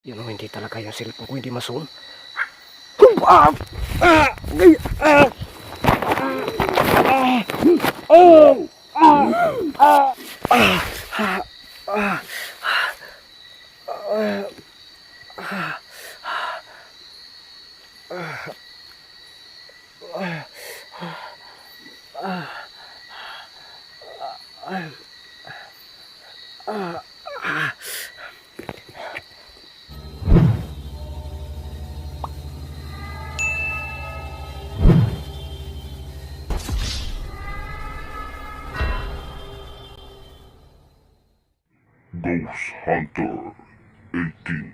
Yun o, hindi talaga yung cellphone ko, hindi masun. Ah! Ah! Ah! Ah! Oh! Ah! Ah! Ah! Ah! Ah! Ah! Ghost Hunter 18.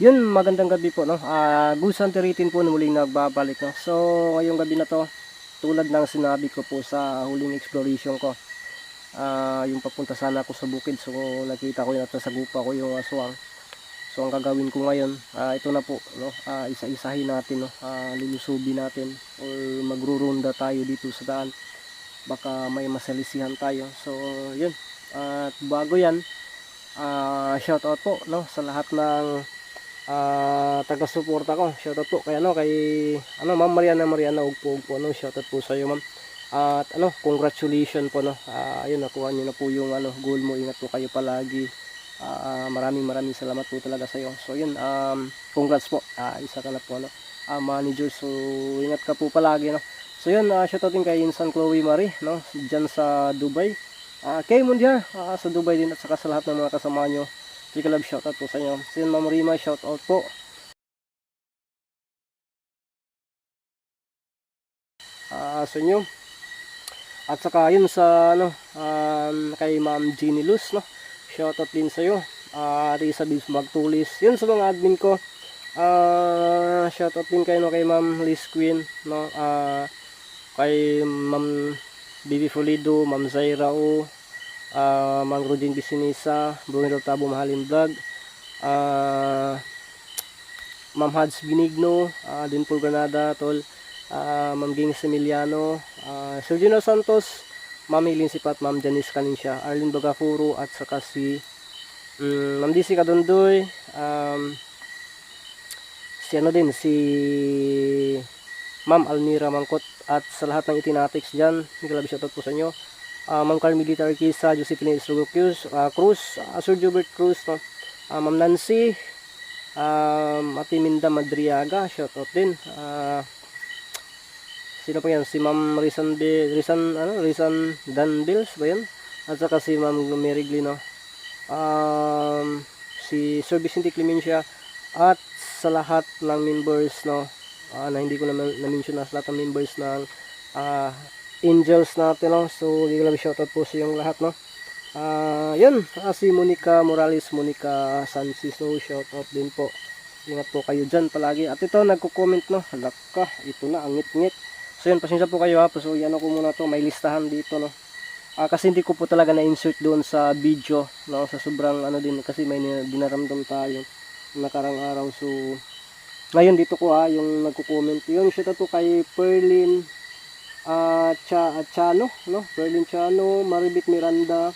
Yun, magandang gabi po, no? Ah, Goose Hunter 18 po na muling nagbabalik, no? So, ngayong gabi na to, tulad ng sinabi ko po sa huling exploration ko, ah, yung papunta sana ako sa bukid, so nakita ko yun at sa gupa ko yung aswang. So, ang gagawin ko ngayon, ah, ito na po, no? Ah, isa-isahin natin, no? Ah, lilusubin natin or magrurunda tayo dito sa daan. Baka may masalisihan tayo. So, yun. At bago yan, ah, shout out po, no? Sa lahat ng ah taga-suporta ko. Shoutout po kay ano kay ano Ma'am Mariana Mariana Ugpo Ugpo ano shoutout po sa iyo Ma'am. At ano congratulations po no. Ah ayun nakuha niyo na po yung ano goal mo. Ingat po kayo palagi. Ah maraming maraming salamat po talaga sa iyo. So yun um congrats po. Ah isa ka na po no. Ah manager so ingat ka po palagi no. So yun uh, shoutout din kay Insan Chloe Marie no diyan sa Dubai. Ah kay Mundiar ah, sa Dubai din at saka sa lahat ng mga kasama nyo. Big love shoutout po sa inyo. Sin Ma'am Rima, shoutout po. Ah, sa inyo. At saka yun sa ano, um, kay Ma'am Jeannie Luz, no. Shoutout din sa iyo. Ah, Risa Bibs Magtulis. Yun sa mga admin ko. Ah, shoutout din kay no kay Ma'am Liz Queen, no. Ah, kay Ma'am Bibi Fulido, Ma'am Zaira O, uh, Mang Rodin Bisinisa, Brunel Tabo Mahalin Vlog, uh, Ma'am Hads Binigno, uh, Dinpol Granada, Tol, uh, Ma'am Gings Emiliano, uh, Sir Gino Santos, Ma'am Hilin Sipat, Ma'am Janice Kaninsya, Arlene Bagafuro, at saka si um, Ma'am DC Kadondoy, um, si ano din, si Ma'am Almira Mangkot, at sa lahat ng itinatics dyan, Miguel shoutout po sa inyo uh, Ma'am Carmelita Arquisa, Josephine Estrugo Cruz, uh, Cruz uh, Sir Gilbert Cruz, no? uh, Ma'am Nancy, um, Ate Minda Madriaga, shout out din. Uh, sino pa yan? Si Ma'am Rizan, B, Rizan, ano, Rizan Danbils ba yan? At saka si Ma'am Mary Glino. Um, si Sir Vicente Clemencia at sa lahat ng members no uh, na hindi ko na na-mention na lahat ng members ng uh, angels natin no? So hindi lang shoutout po sa yung lahat no? Ah yun. Ah, si Monica Morales Monica Sansis no shoutout din po. Ingat po kayo dyan palagi. At ito nagko-comment no? Halaka ito na ang ngit-ngit. So yun pasensya po kayo ha? So yan ko muna to may listahan dito no? Ah, kasi hindi ko po talaga na-insert doon sa video no? Sa sobrang ano din kasi may dinaramdam tayo nakarang araw. So ngayon dito ko ha yung nagko-comment yun shoutout po kay Perlin uh, Cha Chano, no? Berlin Chano, Maribit Miranda,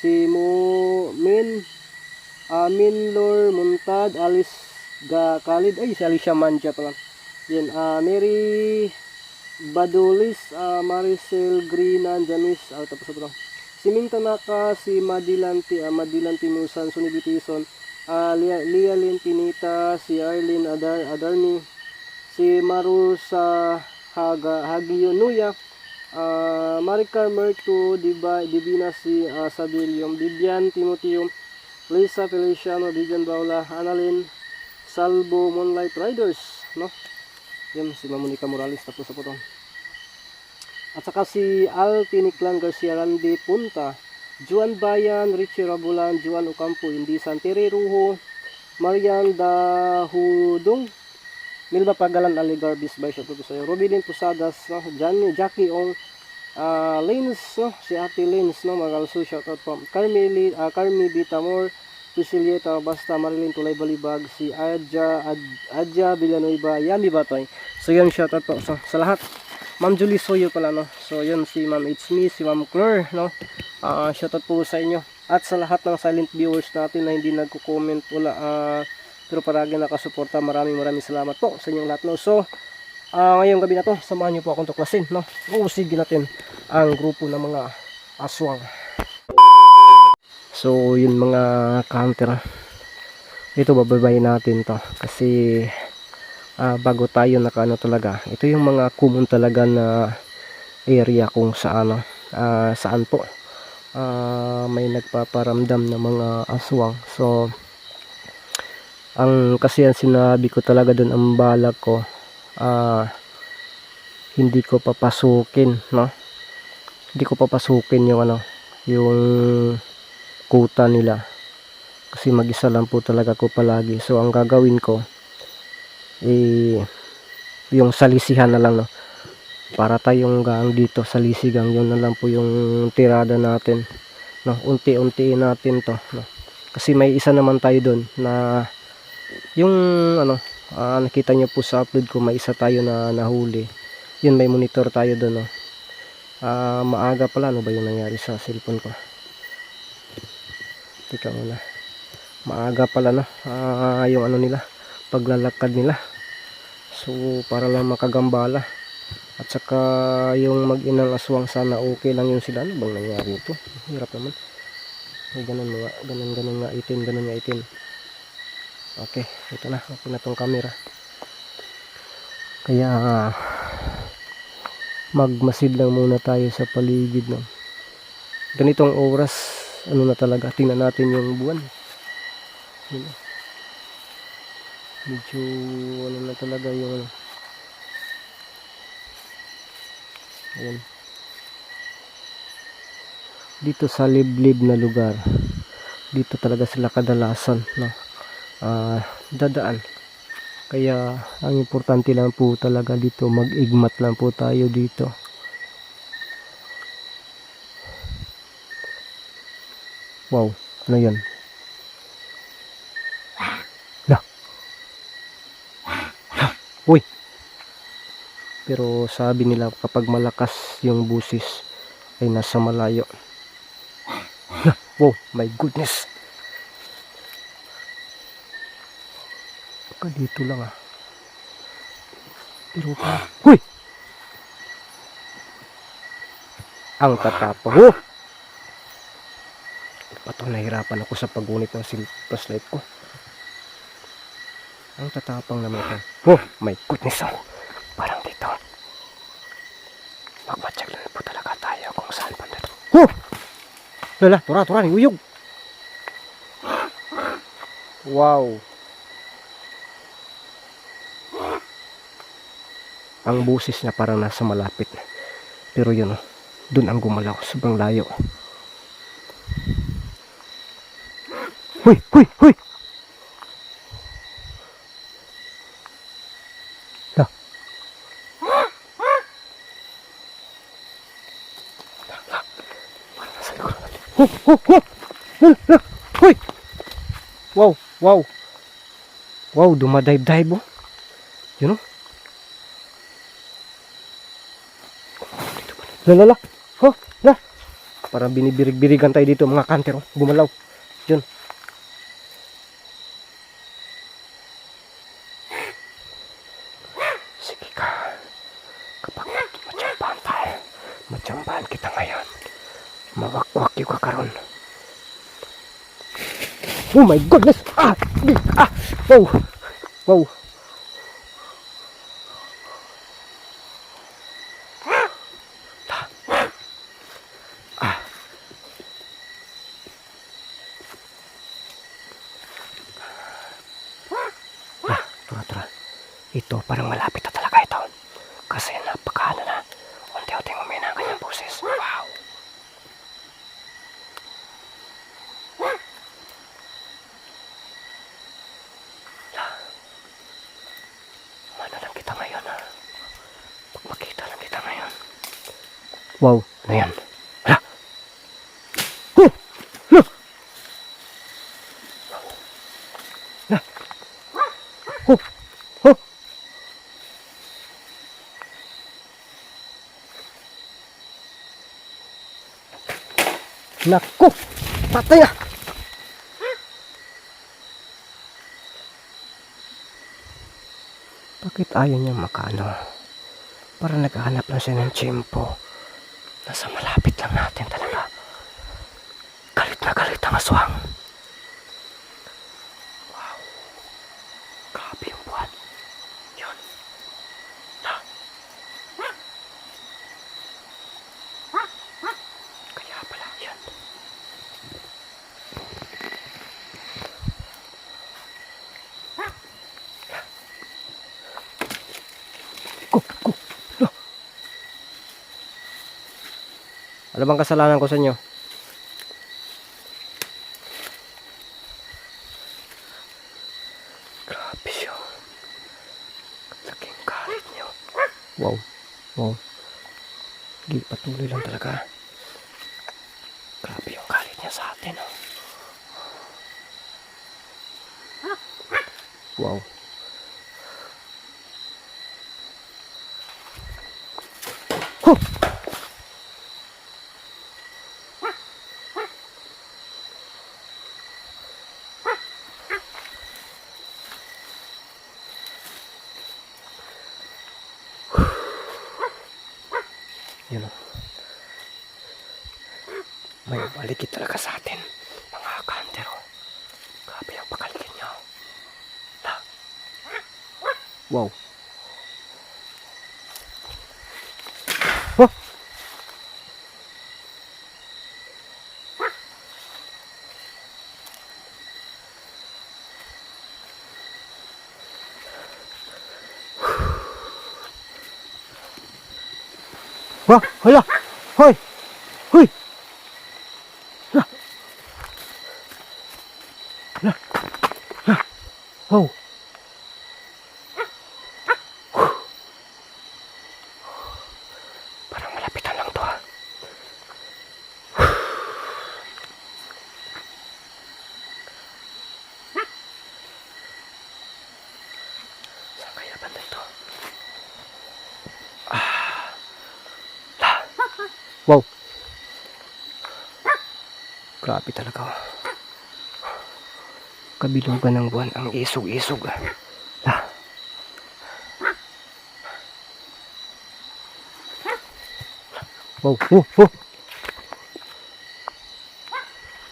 si Mo Min, uh, Minlor Muntad, Alice Ga Khalid, ay si Alicia Manja pala. Yan, uh, Mary Badulis, uh, Maricel Greenan, Janice, uh, tapos ito. Si Minta Naka, si Madilanti, uh, Madilanti Nusan, Sunny Bitison, uh, Lia, Lynn Pinita, si Arlene Adar, Adarni, si Marusa Haga Hagio Nuya uh, Maricar Merto Diba, Divina si uh, Sabilium Bibian Timoteum Lisa Feliciano Vivian Baula Annalyn Salvo Moonlight Riders no? Yan si Mamonica Morales tapos sa po at saka si Al Garcia Randy Punta Juan Bayan Richie Rabulan Juan Ocampo Indi Santiri Ruho Marian Dahudong Milba Pagalan Aligar Bisbay siya po sa'yo. Rubilin Pusadas, no? Johnny, Jackie Ong, uh, Lins, no? Si Ate Lins, no? Magalso, shoutout po. Carmeli, uh, Carmi Bitamor, Priscilieta, basta Marilyn Tulay Balibag, si Adja, Ad, Adja Villanueva, Yami Batoy. So yun, shoutout po so, sa lahat. Ma'am Julie Soyo pala, no? So yun, si Ma'am It's Me, si Ma'am Claire, no? Uh, shoutout po sa inyo. At sa lahat ng silent viewers natin na hindi nagko-comment, wala, ah, pero paragi nakasuporta, maraming maraming salamat po sa inyong lahat. No? So, ah, ngayong gabi na to, samahan niyo po akong tuklasin. No? Uusigin natin ang grupo ng mga aswang. So, yun mga counter. Ito bababayin natin to kasi ah, bago tayo nakaano talaga. Ito yung mga common talaga na area kung saan ah, saan po ah, may nagpaparamdam ng mga aswang. So, ang kasi ang sinabi ko talaga doon ang balak ko ah, hindi ko papasukin no hindi ko papasukin yung ano yung kuta nila kasi mag-isa lang po talaga ko palagi so ang gagawin ko eh yung salisihan na lang no? Para tayong gang dito sa lisigang yun na lang po yung tirada natin no? Unti-untiin natin to no? Kasi may isa naman tayo doon na yung ano ah, nakita nyo po sa upload ko may isa tayo na nahuli. Yun may monitor tayo doon no? Ah, maaga pala ano ba yung nangyari sa cellphone ko? Teka muna. Maaga pala no? Ah, yung ano nila paglalakad nila. So para lang makagambala. At saka yung mag-inang aswang sana okay lang yung sila. Ano bang nangyari ito? Hirap naman. Ay ganun mga ganun ganun nga. Itin ganun nga itin okay ito na. Okay na tong camera. Kaya magmasid lang muna tayo sa paligid no? Ganitong oras ano na talaga? Tingnan natin yung buwan. Yun. Medyo ano na talaga yung ano ayan. Dito sa liblib na lugar. Dito talaga sila kadalasan no? Ah dadaan. Kaya ang importante lang po talaga dito mag-igmat lang po tayo dito. Wow ano yan uy pero sabi nila kapag malakas yung busis ay nasa malayo La, wow my goodness Baka dito lang ah. Pero pa. Huy! Ang tatapang. Oh! Pato nahirapan ako sa pagunit ng flashlight ko. Ang tatapang naman ito. Oh! My goodness oh! Parang dito. Magmatsyag lang po talaga tayo kung saan pa dito. Oh! Lala, tura, tura, uyog! Wow! ang busis niya parang nasa malapit pero yun oh, dun ang gumalaw sobrang layo huy huy huy La. La. Parang nasa likod Huh, huh. Huy! Wow, wow. Wow, dumadive-dive oh. Yun oh. Lalala. Oh, la. Parang binibirig-birigan tayo dito mga kanter. Oh. Gumalaw. Yun. Sige ka. Kapag matsambahan tayo, matsambahan kita ngayon. Mawakwak yung kakaroon. Oh my goodness! Ah! Ah! Wow! Wow! Ah. Ito, parang malapit na talaga ito. Kasi na. Unti-unti umina ang kanyang boses. Wow. La. Ano lang kita ngayon ha? Pag makita lang kita ngayon. Wow, ano yan? Hala. Huh! Huh! Huh! Huh! Naku! Patay na! Bakit ayaw niya makano? Para naghahanap lang siya ng tiyempo. Nasa malapit lang natin talaga. Galit na galit ang aswang. Wow. Grabe yung buwan. Yun. Na. Kaya pala yan. Go, go, no. Ano bang kasalanan ko sa inyo? Grabe siya. Laking galit niyo. Wow. Wow. Di, patuloy lang talaga. Grabe yung galit niya sa atin, oh. Wow. Yun o. May balikit talaga sa atin. Mga kantero. Grabe ang pakaligin niyo. Na. Wow. Hala. Hoy. Hoy. Na. Na. Oh. Parang malapitan lang to ah. Saan kaya banda ito? Wow. Grabe talaga. oh. Kabilugan ng buwan ang isog-isog. La. Wow, wow, wow.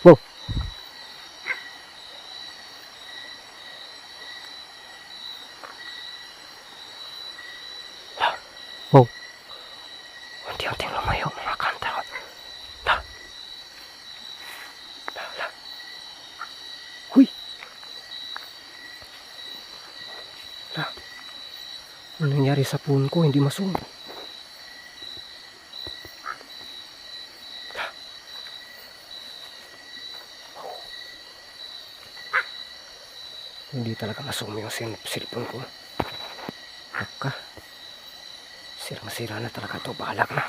Wow. La. Wow. Unti-unting lumayo mga kanta ko. La. La, la. Huy. La. Ano nangyari sa phone ko? Hindi masunog. Hindi talaga masumi yung cellphone ko. Naka. Sirang-sira na talaga to. Balak na.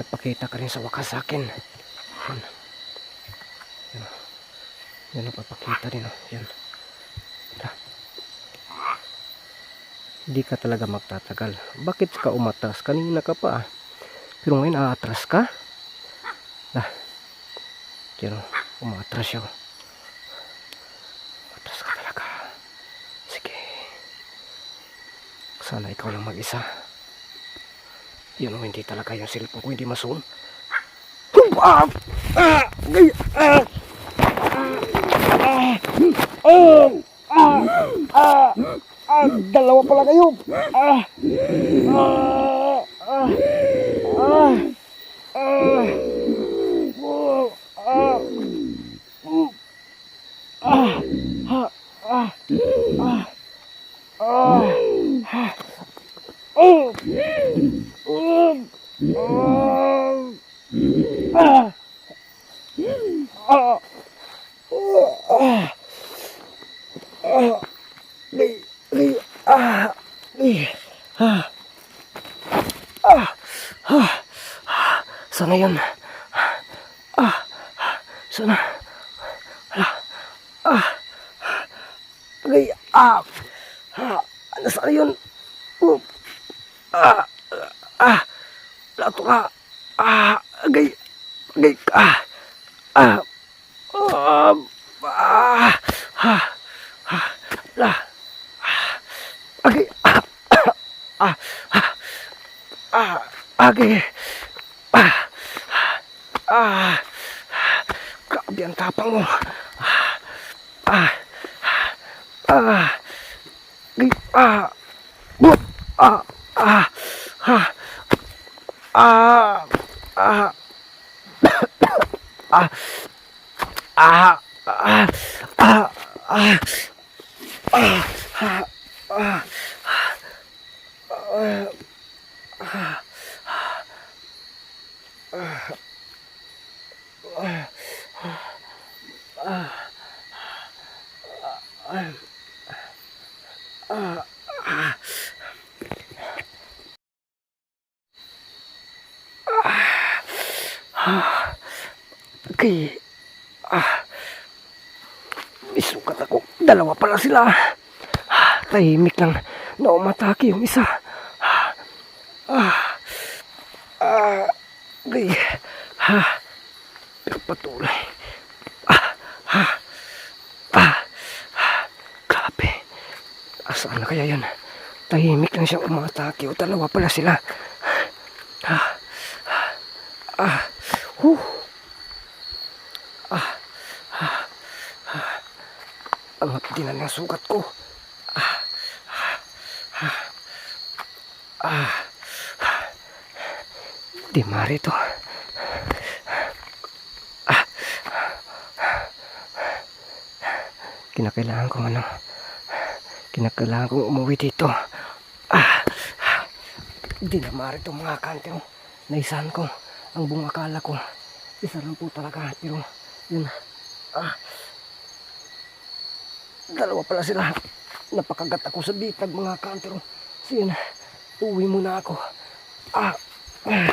Nagpakita ka rin sa wakas sa akin. Yan. Yan. Yan ang papakita din. Oh. Yan. Hindi ka talaga magtatagal. Bakit ka umatras? Kanina ka pa. ah. Pero ngayon aatras ka. Yan. oh. Umatras siya. oh. Umatras ka talaga. Sige. Sana ikaw lang mag-isa. Yun oh, hindi talaga yung cellphone ko hindi masun. Ah! Ah! Gay! Ah! Ah! Ah! Ah! Ah! Ah! Dalawa pala kayo! Ah! Ah! Ah! Ah! Ah! Oh! Ah! Mm. Ah! Ah! Ah! Ah! Ah! Oh! Um, um, ah, ah, ah, ah, ah, ah, ah, ah, sana yun, ah, sana, ala, ah, di, ah, ah, ano sana yun, ah, ah, lato ka, ah, agay, agay, ah, ah ah ah oke ah ah kabian tapang oh. ah, ah, mo ah, ah ah ah ah ah ah ah Dalawa pala sila. Ah, tahimik lang na umatake yung isa. Ah. Ah. Ah. Okay. Ah. Pero patuloy. Ah. Ah. Ah. Ah. Grabe. Asaan na kaya yun? Tahimik lang siyang umatake o dalawa pala sila. Ah. Ah. Huh. Ang hapdi na ng sugat ko. Ah, ah, ah, ah. Di mari to. Ah, kinakailangan kong ano, kinakailangan kong umuwi dito. Ah, di na mari to mga kantero. Naisahan ko ang buong akala ko. Isa lang po talaga, pero yun, ah, Dalawa pala sila. Napakagat ako sa bitag mga kantero. Sige na, uwi muna ako. Ah, ah,